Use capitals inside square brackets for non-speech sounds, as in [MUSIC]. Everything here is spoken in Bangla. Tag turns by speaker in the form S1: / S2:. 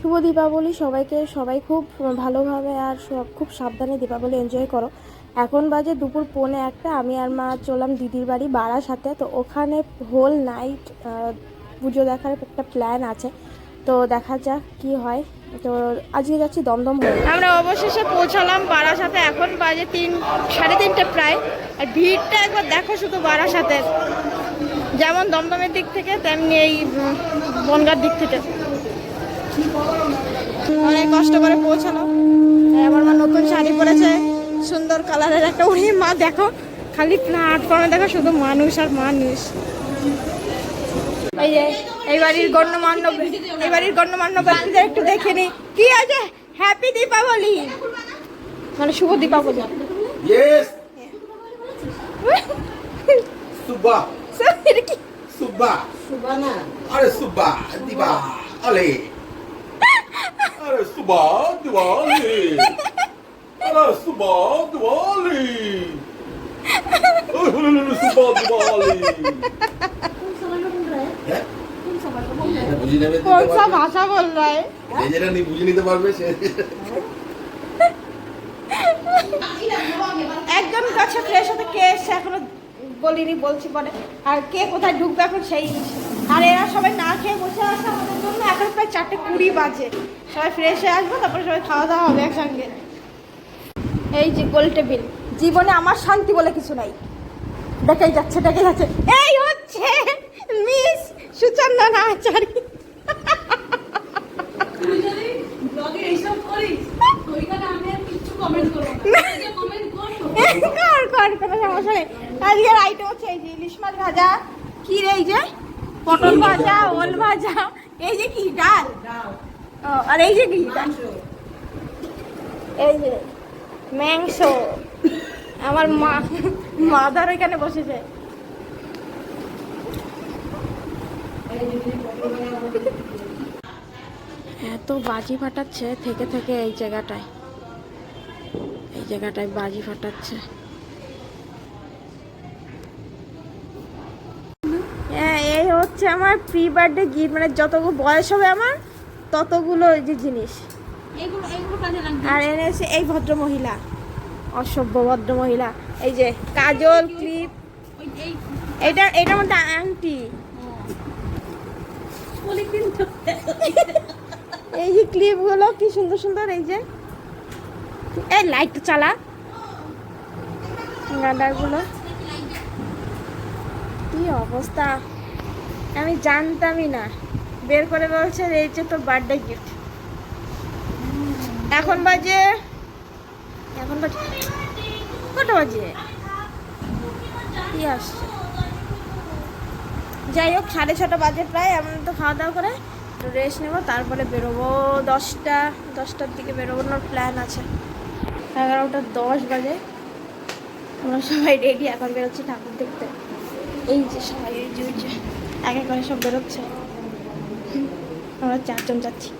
S1: শুভ দীপাবলি, সবাইকে সবাই খুব ভালোভাবে আর সব খুব সাবধানে দীপাবলি এনজয় করো। এখন বাজে দুপুর পৌনে একটা, আমি আর মা চললাম দিদির বাড়ি বাড়ার সাথে, তো ওখানে হোল নাইট পুজো দেখার একটা প্ল্যান আছে। তো দেখা যাক কি হয়। তো আজকে যাচ্ছি দমদম হয়ে
S2: আমরা অবশেষে পৌঁছালাম বারাসাতে এখন বাজে তিন, সাড়ে তিনটে প্রায়। আর ভিড়টা একবার দেখো শুধু বারাসাতে যেমন দমদমের দিক থেকে, তেমনি এই বনগার দিক থেকে। অনেক কষ্ট করে পৌঁছালো আমার মা নতুন শাড়ি পরেছে সুন্দর কালারের একটা উনি মা দেখো খালি প্ল্যাটফর্মে দেখো শুধু মানুষ আর মানুষ এই যে এই বাড়ির গণ্যমান্য এই বাড়ির গণ্যমান্য ব্যক্তিদের একটু দেখে নি কি আছে হ্যাপি দীপাবলি মানে শুভ দীপাবলি.
S3: Suba.
S2: এটা কি
S3: Suba. Are Suba. Diba. Ale. Diwali. হ্যাঁ?
S2: কোন সা
S3: পারবে।
S2: ভাষা বল
S3: যে যেটা নি বুঝে নিতে পারবে সে।
S2: একজন কাছে ফ্রেশ হতে কে এসছে এখনও বলিনি বলছি পরে। আর কে কোথায় ঢুকবে এখন সেই আর এরা সবাই না খেয়ে বসে আছে আমাদের জন্য। এখন প্রায় চারটে কুড়ি বাজে। সবাই ফ্রেশ হয়ে আসব তারপরে সবাই খাওয়া দাওয়া হবে একসঙ্গে। এই যে গোল টেবিল জীবনে আমার শান্তি বলে কিছু নাই। দেখাই যাচ্ছে দেখে যাচ্ছে। এই হচ্ছে মিস সুচন্দা
S4: না [LAUGHS]
S2: নেই। আজকের আইটেম হচ্ছে এই যে ইলিশ মাছ ভাজা। কি রে এই যে? পটল ভাজা, ওল ভাজা, এই যে কি, ডাল? আর এই যে কি? এই যে মাংস। আমার মা, মাদার এখানে বসেছে।
S1: এত বাজি ফাটাচ্ছে, থেকে থেকে এই জায়গাটায়। এই জায়গাটায় বাজি ফাটাচ্ছে
S2: হ্যাঁ এই হচ্ছে আমার প্রি বার্থডে গিফট মানে যতগুলো বয়স হবে আমার ততগুলো এই যে জিনিস। আর এনেছে এই ভদ্র মহিলা অসভ্য ভদ্র মহিলা এই যে কাজল ক্লিপ
S4: এই
S2: এটা এটার মধ্যে আংটি এই যে ক্লিপগুলো কি সুন্দর সুন্দর এই যে। এই লাইট চালা। গাডারগুলো কি অবস্থা? আমি জানতামই না। বের করে বলছে এই যে তোর বার্থডে গিফট এখন বাজে এখন বাজে কটা বাজে? আসছে? যাই হোক, সাড়ে ছটা বাজে প্রায়, আমরা তো খাওয়া দাওয়া করে রেস্ট নেব, তারপরে বেরোবো দশটা, দশটার দিকে বেরোনোর প্ল্যান আছে। এগারোটা দশ বাজে। আমরা সবাই রেডি এখন বেরোচ্ছি ঠাকুর দেখতে। এই যে সবাই এই যে। এক এক করে সব বেরোচ্ছে। আমরা চারজন যাচ্ছি।